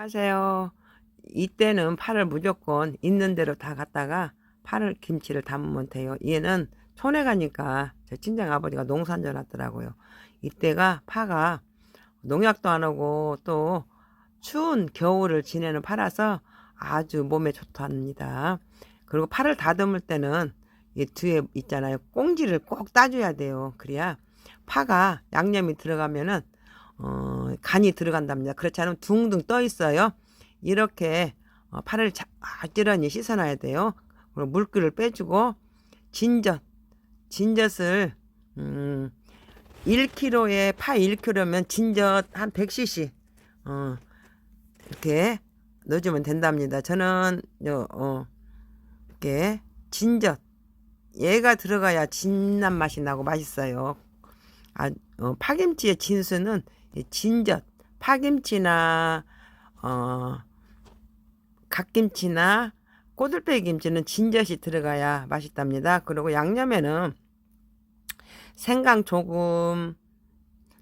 안녕하세요. 이때는 파를 무조건 있는 대로 다 갖다가 파를 김치를 담으면 돼요. 얘는 촌에 가니까 제 친정 아버지가 농산절 하더라고요. 이때가 파가 농약도 안 하고 또 추운 겨울을 지내는 파라서 아주 몸에 좋답니다. 그리고 파를 다듬을 때는 이 뒤에 있잖아요. 꽁지를 꼭 따줘야 돼요. 그래야 파가 양념이 들어가면은 어, 간이 들어간답니다. 그렇지 않으면 둥둥 떠 있어요. 이렇게 어, 자, 아지런히 씻어놔야 돼요. 그리고 물기를 빼주고 진젓, 진젓을 음, 1kg에 파 1kg면 진젓 한 100cc 어, 이렇게 넣어주면 된답니다. 저는 요, 어, 이렇게 진젓 얘가 들어가야 진한 맛이 나고 맛있어요. 아, 어, 파김치의 진수는 이 진젓, 파김치나 어, 갓김치나 꼬들빼기 김치는 진젓이 들어가야 맛있답니다. 그리고 양념에는 생강 조금,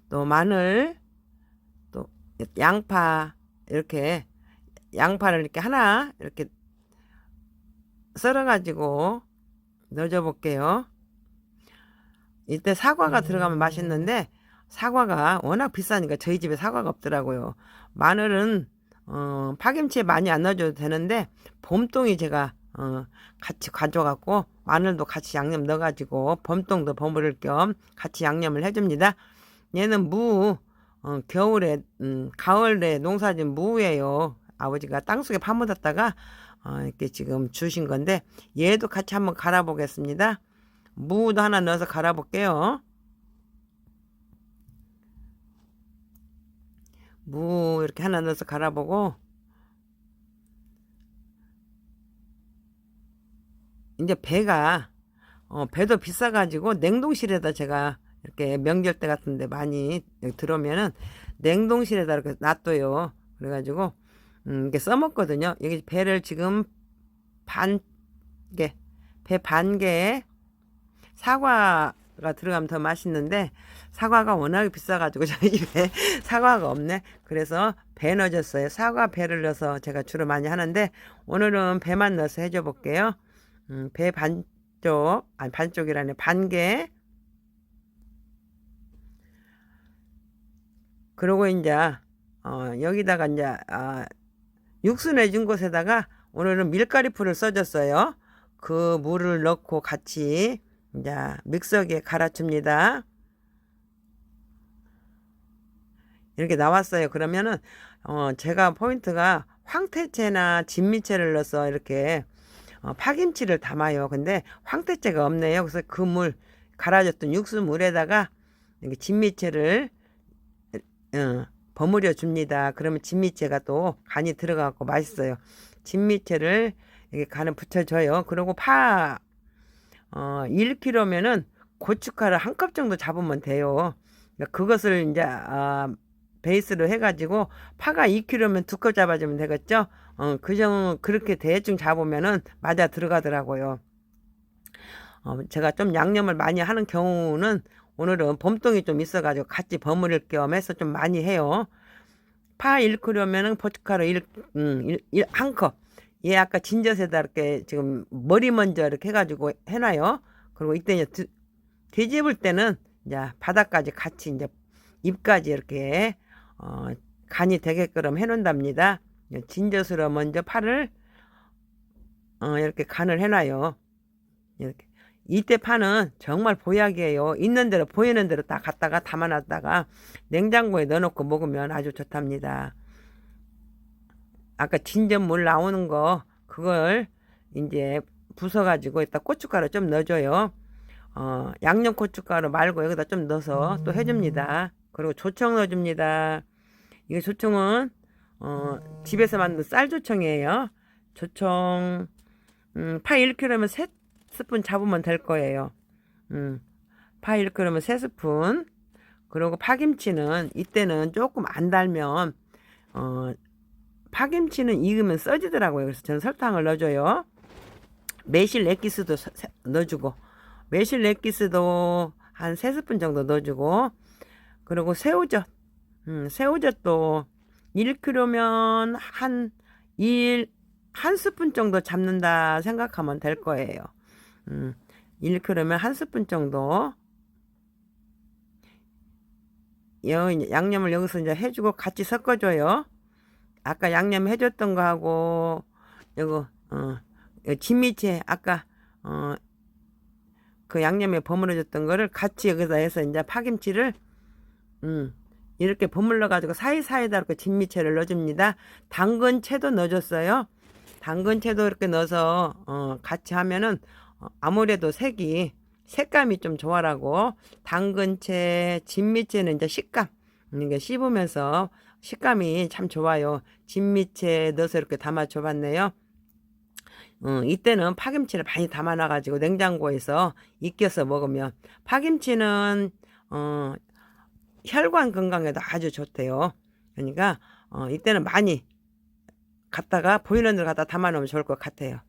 또 마늘, 또 양파 이렇게 양파를 이렇게 하나 이렇게 썰어 가지고 넣어줘 볼게요. 이때 사과가 들어가면 맛있는데 사과가 워낙 비싸니까 저희 집에 사과가 없더라고요. 마늘은 어, 파김치에 많이 안 넣어줘도 되는데 봄동이 제가 어, 같이 가져갖고 마늘도 같이 양념 넣어가지고 봄동도 버무릴 겸 같이 양념을 해줍니다. 얘는 무 어, 겨울에 음, 가을에 농사진 무예요. 아버지가 땅속에 파묻었다가 어, 이렇게 지금 주신 건데 얘도 같이 한번 갈아보겠습니다. 무도 하나 넣어서 갈아볼게요. 무 이렇게 하나 넣어서 갈아보고 이제 배가 어, 배도 비싸가지고 냉동실에다 제가 이렇게 명절 때 같은데 많이 들어오면은 냉동실에다 이렇게 놔둬요. 그래가지고 음, 이게 써먹거든요. 여기 배를 지금 반 개, 배 반 개에 사과 가 들어가면 더 맛있는데 사과가 워낙에 비싸가지고 저희 집에 사과가 없네. 그래서 배 넣어줬어요. 사과 배를 넣어서 제가 주로 많이 하는데 오늘은 배만 넣어서 해줘 볼게요. 음, 배 반쪽, 아니 반쪽이라네 반개. 그리고 이제 어, 여기다가 이제 아, 육수 내준 곳에다가 오늘은 밀가리 풀을 써줬어요. 그 물을 넣고 같이 이제 믹서기에 갈아줍니다. 이렇게 나왔어요. 그러면은 어 제가 포인트가 황태채나 진미채를 넣어서 이렇게 어 파김치를 담아요. 근데 황태채가 없네요. 그래서 그 물 갈아줬던 육수 물에다가 이렇게 진미채를 어, 버무려 줍니다. 그러면 진미채가 또 간이 들어가고 맛있어요. 진미채를 이렇게 간을 붙여줘요. 그리고 파 어, 1kg면은 고춧가루 한 컵 정도 잡으면 돼요. 그러니까 그것을 이제 아, 베이스로 해가지고 파가 2kg면 두 컵 잡아주면 되겠죠. 어, 그 정 그렇게 대충 잡으면은 맞아 들어가더라고요. 어, 제가 좀 양념을 많이 하는 경우는 오늘은 봄동이 좀 있어가지고 같이 버무릴 겸 해서 좀 많이 해요. 파 1kg면은 고춧가루 1, 음, 1, 1, 한 컵. 얘 아까 진젓에다 이렇게 지금 머리 먼저 이렇게 해가지고 해놔요. 그리고 이때 이제 드, 뒤집을 때는 이제 바닥까지 같이 이제 입까지 이렇게 어, 간이 되게끔 해놓는답니다. 진젓으로 먼저 파를 어, 이렇게 간을 해놔요. 이렇게 이때 파는 정말 보약이에요. 있는 대로 보이는 대로 다 갖다가 담아놨다가 냉장고에 넣어놓고 먹으면 아주 좋답니다. 아까 진전물 나오는 거 그걸 이제 부숴가지고 이따 고춧가루 좀 넣어줘요. 어, 양념 고춧가루 말고 여기다 좀 넣어서 또 해줍니다. 그리고 조청 넣어줍니다. 이게 조청은 어, 집에서 만든 쌀 조청이에요. 조청 음, 파 1kg면 3스푼 잡으면 될 거예요. 음, 파 1kg면 3스푼 그리고 파김치는 이때는 조금 안 달면 어, 파김치는 익으면 써지더라고요. 그래서 저는 설탕을 넣어줘요. 매실 액기스도 넣어주고 매실 액기스도 한 3스푼 정도 넣어주고 그리고 새우젓 음, 새우젓도 1kg면 한 1, 한 스푼 정도 잡는다 생각하면 될 거예요. 음, 1kg면 한 스푼 정도. 여, 양념을 여기서 이제 해주고 같이 섞어줘요. 아까 양념 해줬던 거하고, 요거, 어, 요 진미채, 아까, 어, 그 양념에 버무려졌던 거를 같이 여기다 해서 이제 파김치를, 음, 이렇게 버물러 가지고 사이사이다 이렇게 진미채를 넣어줍니다. 당근채도 넣어줬어요. 당근채도 이렇게 넣어서 어, 같이 하면은 어, 아무래도 색이 색감이 좀 좋아라고 당근채, 진미채는 이제 식감 이게 씹으면서 식감이 참 좋아요. 진미채 넣어서 이렇게 담아 줘봤네요. 어, 이때는 파김치를 많이 담아놔가지고 냉장고에서 익혀서 먹으면 파김치는 어, 혈관 건강에도 아주 좋대요. 그러니까 어, 이때는 많이 갖다가 보이는 데 갖다 담아놓으면 좋을 것 같아요.